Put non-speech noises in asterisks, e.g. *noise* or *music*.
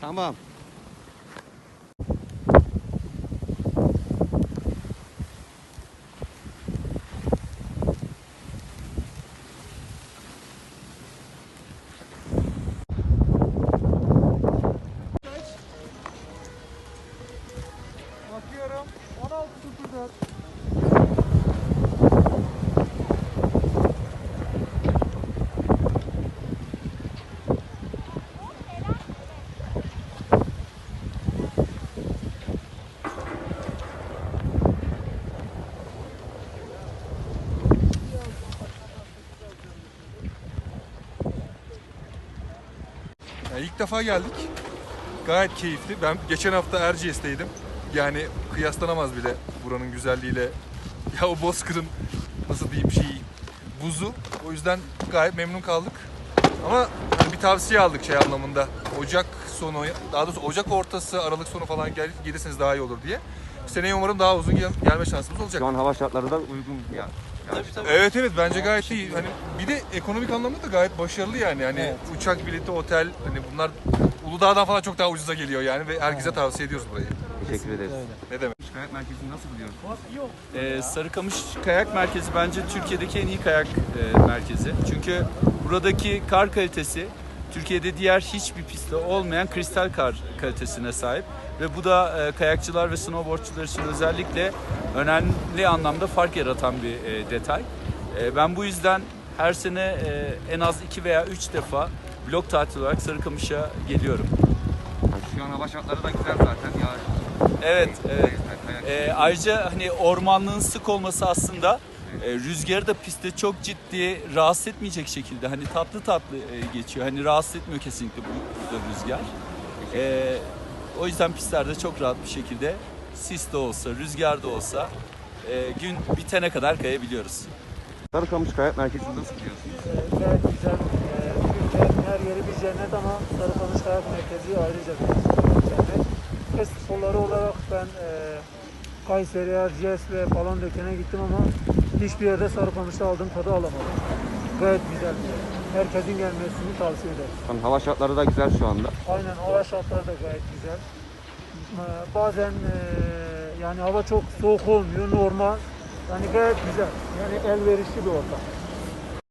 Tamam. Yani ilk defa geldik. Gayet keyifli. Ben geçen hafta Erciyes'teydim. Yani kıyaslanamaz bile buranın güzelliğiyle. *laughs* Ya o Bozkır'ın nasıl diyeyim şeyi buzu. O yüzden gayet memnun kaldık. Ama hani bir tavsiye aldık şey anlamında. Ocak sonu, daha doğrusu Ocak ortası, Aralık sonu falan gel, gelirseniz daha iyi olur diye. Seneye umarım daha uzun gel- gelme şansımız olacak. Şu an hava şartları da uygun ya. Evet evet bence gayet iyi. Hani bir de ekonomik anlamda da gayet başarılı yani. Hani uçak bileti, otel hani bunlar Uludağ'dan falan çok daha ucuza geliyor yani ve herkese tavsiye ediyoruz burayı. Teşekkür ederiz. Ne demek? Kayak merkezini nasıl buluyorsun? Ee, Sarıkamış Kayak Merkezi bence Türkiye'deki en iyi kayak e, merkezi. Çünkü buradaki kar kalitesi Türkiye'de diğer hiçbir pistte olmayan kristal kar kalitesine sahip. Ve bu da e, kayakçılar ve snowboardçular için özellikle önemli anlamda fark yaratan bir e, detay. E, ben bu yüzden her sene e, en az iki veya üç defa blok tatil olarak Sarıkamış'a geliyorum. Şu an hava şartları da güzel zaten ya. Evet. Kayak. Ee, ayrıca hani ormanlığın sık olması aslında e, rüzgarı da pistte çok ciddi rahatsız etmeyecek şekilde hani tatlı tatlı e, geçiyor. Hani rahatsız etmiyor kesinlikle bu burada rüzgar. Ee, o yüzden pistlerde çok rahat bir şekilde sis de olsa, rüzgar da olsa e, gün bitene kadar kayabiliyoruz. Sarıkamış Kayak Merkezi'ni nasıl buluyorsunuz? Ee, Gayet güzel. Türkiye'nin her yeri bir cennet ama Sarıkamış Kayak Merkezi ayrıca bir cennet. Test sporları olarak ben e, Kayseri, Erciyes ve falan dökene gittim ama hiçbir yerde Sarıkamış'ta aldığım tadı alamadım. Gayet güzel bir yer. Herkesin gelmesini tavsiye ederim. An hava şartları da güzel şu anda. Aynen hava şartları da gayet güzel. Ee, Bazen e, yani hava çok soğuk olmuyor normal. Yani gayet güzel. Yani elverişli bir ortam.